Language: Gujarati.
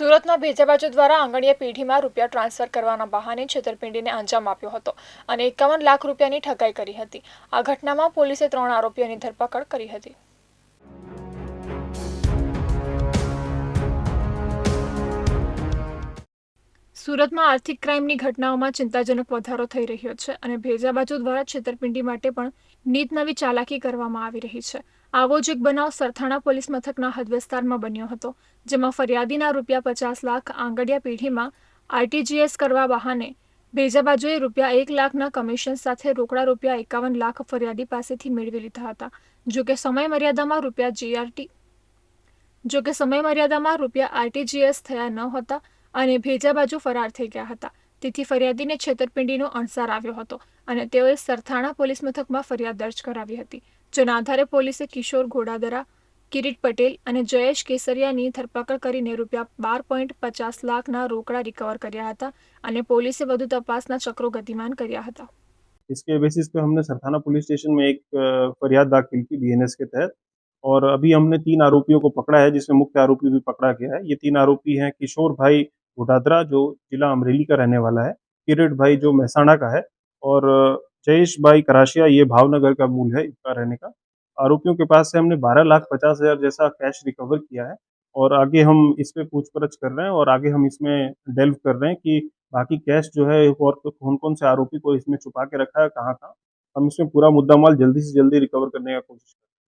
સુરતમાં ભેજાબાજુ દ્વારા આંગણીય પેઢીમાં રૂપિયા ટ્રાન્સફર કરવાના બહાને છેતરપિંડીને અંજામ આપ્યો હતો અને એકાવન લાખ રૂપિયાની ઠગાઈ કરી હતી. આ ઘટનામાં પોલીસે ત્રણ આરોપીઓની ધરપકડ કરી હતી. સુરતમાં આર્થિક ક્રાઇમની ઘટનાઓમાં ચિંતાજનક વધારો થઈ રહ્યો છે અને ભેજાબાજુ દ્વારા છેતરપિંડી માટે પણ નીત નવી ચાલાકી કરવામાં આવી રહી છે. આવો જ એક બનાવ સરથાણા પોલીસ મથકના હદ વિસ્તારમાં બન્યો હતો, જેમાં ફરિયાદીના રૂપિયા પચાસ લાખ આંગડિયા પેઢીમાં આરટીજીએસ કરવા બહાને ભેજાબાજુએ રૂપિયા એક લાખના કમિશન સાથે રોકડા રૂપિયા એકાવન લાખ ફરિયાદી પાસેથી મેળવી લીધા હતા. જોકે સમય મર્યાદામાં રૂપિયા જીઆરટી, જોકે સમય મર્યાદામાં રૂપિયા આરટીજીએસ થયા ન હતા અને ભેજા બાજુ ફરાર થઈ ગયા હતા તેથી ફરિયાદીને છેતરપિંડીનો અણસાર આવ્યો હતો અને તેઓએ સરથાણા પોલીસ મથકમાં ફરિયાદ દર્જ કરાવી હતી જેના આધારે પોલીસે કિશોર ઘોડાદરા કિરીટ પટેલ અને જયેશ કેસરિયાની ધરપકડ કરીને રૂપિયા બાર પોઈન્ટ પચાસ લાખના રોકડા રિકવર કર્યા હતા અને પોલીસે વધુ તપાસના ચક્રો ગતિમાન કર્યા હતા इसके बेसिस पे हमने सरथाना पुलिस स्टेशन में एक अ, फरियाद दाखिल की बीएनएस के तहत और अभी हमने तीन आरोपियों को पकड़ा है जिसमें मुख्य आरोपी भी पकड़ा गया है ये तीन आरोपी हैं किशोर भाई घोटादरा जो जिला अमरेली का रहने वाला है, किरीट भाई जो महसाणा का है और जयेश भाई कराशिया, ये भावनगर का मूल है इसका रहने का। आरोपियों के पास से हमने बारह लाख पचास हज़ार जैसा कैश रिकवर किया है और आगे हम इस पे पूछपरछ कर रहे हैं और आगे हम इसमें डेल्व कर रहे हैं कि बाकी कैश जो है, और कौन कौन से आरोपी को इसमें छुपा के रखा है कहाँ कहाँ हम इसमें पूरा मुद्दा माल जल्दी से जल्दी रिकवर करने का कोशिश कर हैं।